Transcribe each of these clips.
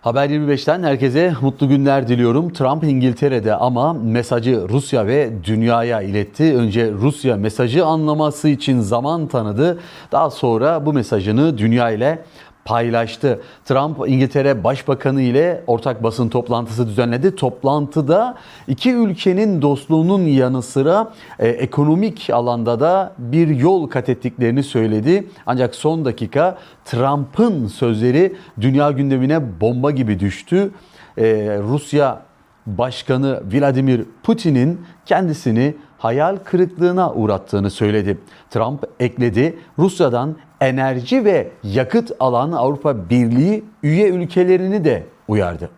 Haber 25'ten herkese mutlu günler diliyorum. Trump İngiltere'de ama mesajı Rusya ve dünyaya iletti. Önce Rusya mesajı anlaması için zaman tanıdı. Daha sonra bu mesajını dünya ile paylaştı. Trump İngiltere Başbakanı ile ortak basın toplantısı düzenledi. Toplantıda iki ülkenin dostluğunun yanı sıra e, ekonomik alanda da bir yol kat ettiklerini söyledi. Ancak son dakika Trump'ın sözleri dünya gündemine bomba gibi düştü. E, Rusya Başkanı Vladimir Putin'in kendisini hayal kırıklığına uğrattığını söyledi. Trump ekledi, Rusya'dan enerji ve yakıt alan Avrupa Birliği üye ülkelerini de uyardı.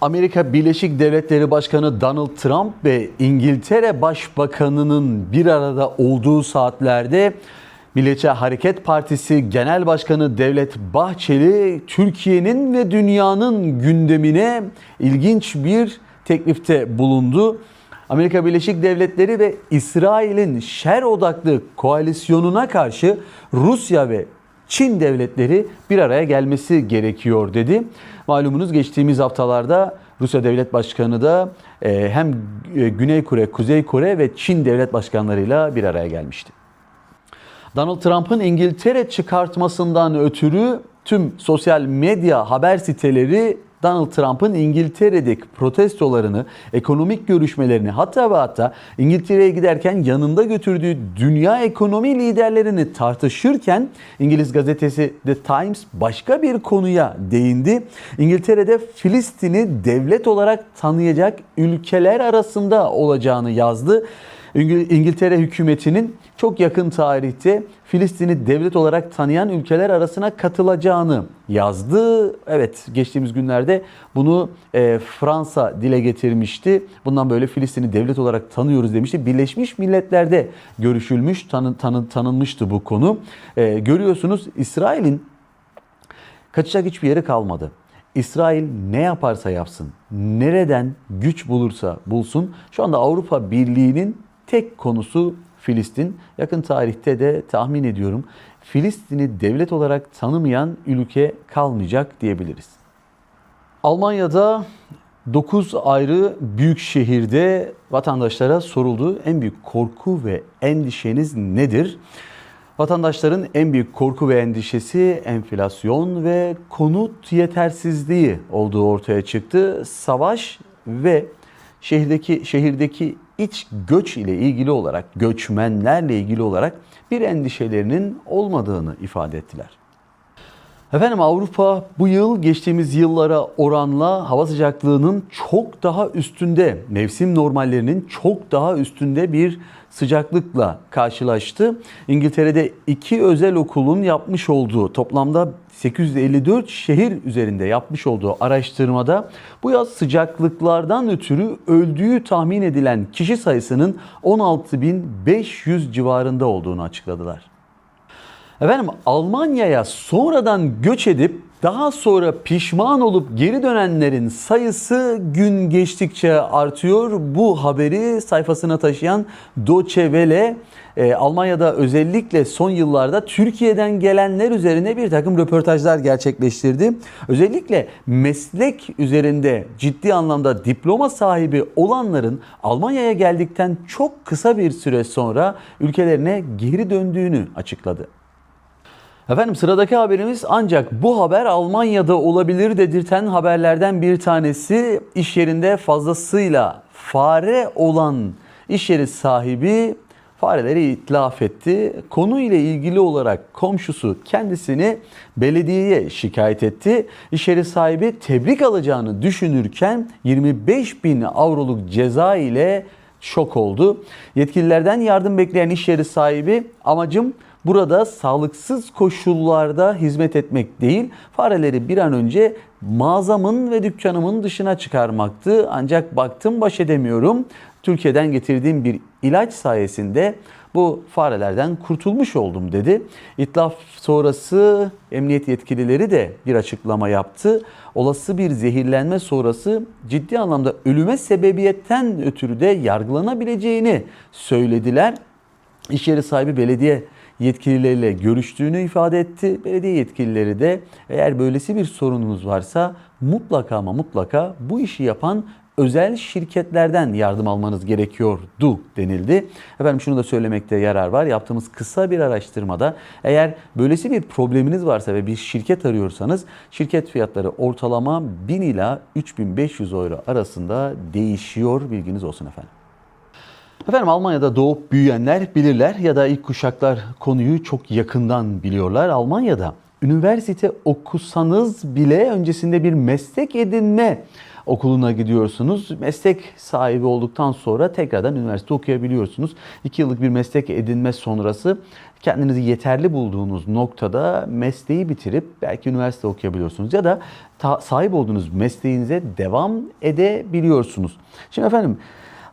Amerika Birleşik Devletleri Başkanı Donald Trump ve İngiltere Başbakanı'nın bir arada olduğu saatlerde Milliyetçi Hareket Partisi Genel Başkanı Devlet Bahçeli Türkiye'nin ve dünyanın gündemine ilginç bir teklifte bulundu. Amerika Birleşik Devletleri ve İsrail'in şer odaklı koalisyonuna karşı Rusya ve Çin devletleri bir araya gelmesi gerekiyor dedi. Malumunuz geçtiğimiz haftalarda Rusya Devlet Başkanı da e, hem Güney Kore, Kuzey Kore ve Çin devlet başkanlarıyla bir araya gelmişti. Donald Trump'ın İngiltere çıkartmasından ötürü tüm sosyal medya haber siteleri Donald Trump'ın İngiltere'deki protestolarını, ekonomik görüşmelerini hatta ve hatta İngiltere'ye giderken yanında götürdüğü dünya ekonomi liderlerini tartışırken İngiliz gazetesi The Times başka bir konuya değindi. İngiltere'de Filistin'i devlet olarak tanıyacak ülkeler arasında olacağını yazdı. İngiltere hükümetinin çok yakın tarihte Filistin'i devlet olarak tanıyan ülkeler arasına katılacağını yazdı. Evet geçtiğimiz günlerde bunu e, Fransa dile getirmişti. Bundan böyle Filistin'i devlet olarak tanıyoruz demişti. Birleşmiş Milletler'de görüşülmüş, tanı, tanı, tanınmıştı bu konu. E, görüyorsunuz İsrail'in kaçacak hiçbir yeri kalmadı. İsrail ne yaparsa yapsın, nereden güç bulursa bulsun şu anda Avrupa Birliği'nin tek konusu Filistin. Yakın tarihte de tahmin ediyorum Filistin'i devlet olarak tanımayan ülke kalmayacak diyebiliriz. Almanya'da 9 ayrı büyük şehirde vatandaşlara soruldu. En büyük korku ve endişeniz nedir? Vatandaşların en büyük korku ve endişesi enflasyon ve konut yetersizliği olduğu ortaya çıktı. Savaş ve şehirdeki şehirdeki iç göç ile ilgili olarak, göçmenlerle ilgili olarak bir endişelerinin olmadığını ifade ettiler. Efendim Avrupa bu yıl geçtiğimiz yıllara oranla hava sıcaklığının çok daha üstünde, mevsim normallerinin çok daha üstünde bir sıcaklıkla karşılaştı. İngiltere'de iki özel okulun yapmış olduğu toplamda 854 şehir üzerinde yapmış olduğu araştırmada bu yaz sıcaklıklardan ötürü öldüğü tahmin edilen kişi sayısının 16.500 civarında olduğunu açıkladılar. Efendim Almanya'ya sonradan göç edip daha sonra pişman olup geri dönenlerin sayısı gün geçtikçe artıyor. Bu haberi sayfasına taşıyan Deutsche Welle e, Almanya'da özellikle son yıllarda Türkiye'den gelenler üzerine bir takım röportajlar gerçekleştirdi. Özellikle meslek üzerinde ciddi anlamda diploma sahibi olanların Almanya'ya geldikten çok kısa bir süre sonra ülkelerine geri döndüğünü açıkladı. Efendim sıradaki haberimiz ancak bu haber Almanya'da olabilir dedirten haberlerden bir tanesi iş yerinde fazlasıyla fare olan iş yeri sahibi fareleri itlaf etti. Konu ile ilgili olarak komşusu kendisini belediyeye şikayet etti. İş yeri sahibi tebrik alacağını düşünürken 25 bin avroluk ceza ile şok oldu. Yetkililerden yardım bekleyen iş yeri sahibi amacım burada sağlıksız koşullarda hizmet etmek değil, fareleri bir an önce mağazamın ve dükkanımın dışına çıkarmaktı. Ancak baktım baş edemiyorum. Türkiye'den getirdiğim bir ilaç sayesinde bu farelerden kurtulmuş oldum dedi. İtlaf sonrası emniyet yetkilileri de bir açıklama yaptı. Olası bir zehirlenme sonrası ciddi anlamda ölüme sebebiyetten ötürü de yargılanabileceğini söylediler. İş yeri sahibi belediye yetkilileriyle görüştüğünü ifade etti. Belediye yetkilileri de eğer böylesi bir sorununuz varsa mutlaka ama mutlaka bu işi yapan özel şirketlerden yardım almanız gerekiyordu denildi. Efendim şunu da söylemekte yarar var. Yaptığımız kısa bir araştırmada eğer böylesi bir probleminiz varsa ve bir şirket arıyorsanız şirket fiyatları ortalama 1000 ila 3500 euro arasında değişiyor. Bilginiz olsun efendim. Efendim Almanya'da doğup büyüyenler bilirler ya da ilk kuşaklar konuyu çok yakından biliyorlar. Almanya'da üniversite okusanız bile öncesinde bir meslek edinme okuluna gidiyorsunuz. Meslek sahibi olduktan sonra tekrardan üniversite okuyabiliyorsunuz. 2 yıllık bir meslek edinme sonrası kendinizi yeterli bulduğunuz noktada mesleği bitirip belki üniversite okuyabiliyorsunuz ya da sahip olduğunuz mesleğinize devam edebiliyorsunuz. Şimdi efendim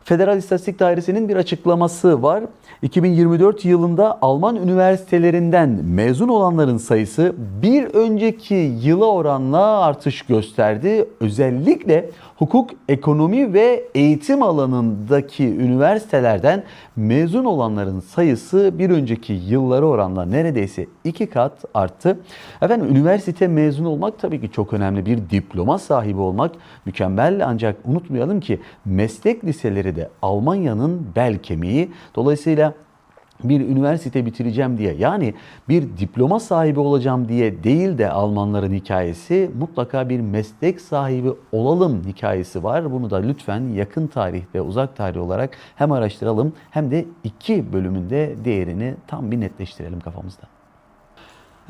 Federal İstatistik Dairesi'nin bir açıklaması var. 2024 yılında Alman üniversitelerinden mezun olanların sayısı bir önceki yıla oranla artış gösterdi. Özellikle hukuk, ekonomi ve eğitim alanındaki üniversitelerden mezun olanların sayısı bir önceki yıllara oranla neredeyse iki kat arttı. Efendim üniversite mezunu olmak tabii ki çok önemli. Bir diploma sahibi olmak mükemmel ancak unutmayalım ki meslek liseleri de Almanya'nın bel kemiği. Dolayısıyla bir üniversite bitireceğim diye yani bir diploma sahibi olacağım diye değil de Almanların hikayesi mutlaka bir meslek sahibi olalım hikayesi var. Bunu da lütfen yakın tarih ve uzak tarih olarak hem araştıralım hem de iki bölümünde değerini tam bir netleştirelim kafamızda.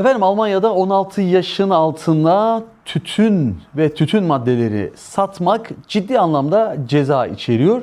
Efendim Almanya'da 16 yaşın altına tütün ve tütün maddeleri satmak ciddi anlamda ceza içeriyor.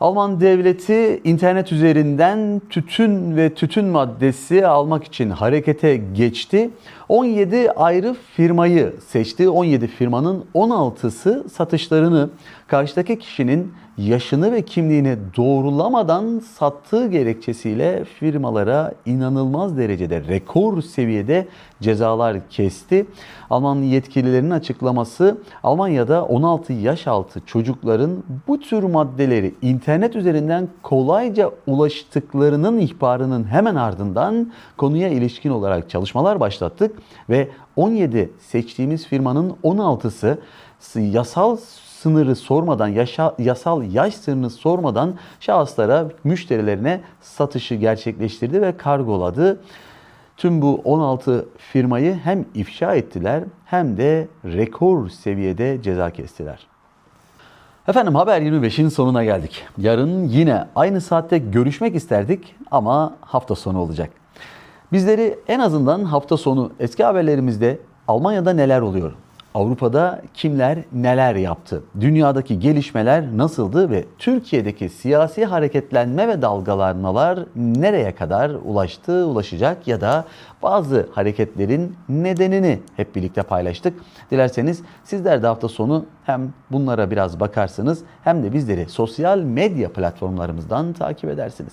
Alman devleti internet üzerinden tütün ve tütün maddesi almak için harekete geçti. 17 ayrı firmayı seçti. 17 firmanın 16'sı satışlarını karşıdaki kişinin yaşını ve kimliğini doğrulamadan sattığı gerekçesiyle firmalara inanılmaz derecede rekor seviyede cezalar kesti. Alman yetkililerinin açıklaması Almanya'da 16 yaş altı çocukların bu tür maddeleri internet üzerinden kolayca ulaştıklarının ihbarının hemen ardından konuya ilişkin olarak çalışmalar başlattık ve 17 seçtiğimiz firmanın 16'sı yasal sınırı sormadan, yaşa, yasal yaş sınırını sormadan şahıslara, müşterilerine satışı gerçekleştirdi ve kargoladı. Tüm bu 16 firmayı hem ifşa ettiler hem de rekor seviyede ceza kestiler. Efendim Haber 25'in sonuna geldik. Yarın yine aynı saatte görüşmek isterdik ama hafta sonu olacak. Bizleri en azından hafta sonu eski haberlerimizde Almanya'da neler oluyor? Avrupa'da kimler neler yaptı? Dünyadaki gelişmeler nasıldı ve Türkiye'deki siyasi hareketlenme ve dalgalanmalar nereye kadar ulaştı, ulaşacak ya da bazı hareketlerin nedenini hep birlikte paylaştık. Dilerseniz sizler de hafta sonu hem bunlara biraz bakarsınız hem de bizleri sosyal medya platformlarımızdan takip edersiniz.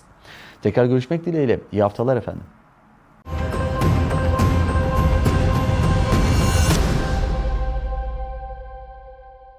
Tekrar görüşmek dileğiyle. İyi haftalar efendim.